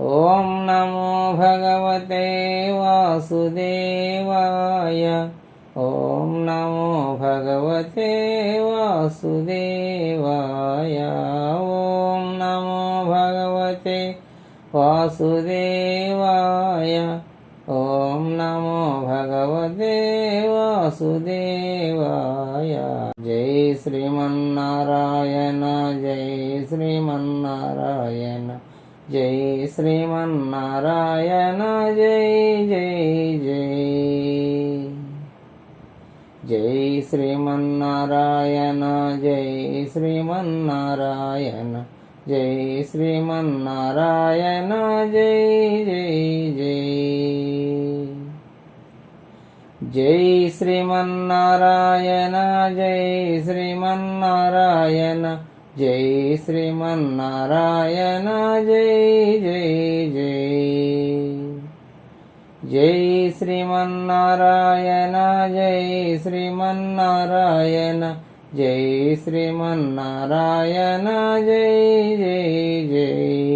ॐ नमो भगवते वासुदेवाय। ॐ नमो भगवते वासुदेवाय। ॐ नमो भगवते वासुदेवाय। ॐ नमो भगवते वासुदेवाय। जय श्रीमन्नारायण जय श्रीमन्नारायण జై శ్రీమన్నారాయణ జై జై జై. జై శ్రీమన్నారాయణ జై శ్రీమన్నారాయణ జై శ్రీమన్నారాయణ జై జై జై. జై శ్రీమన్నారాయణ జై శ్రీమన్నారాయణ జై శ్రీమన్నారాయణ జై జై జై. జై శ్రీమన్నారాయణ జై శ్రీమన్నారాయణ జై శ్రీమన్నారాయణ జై జై జై.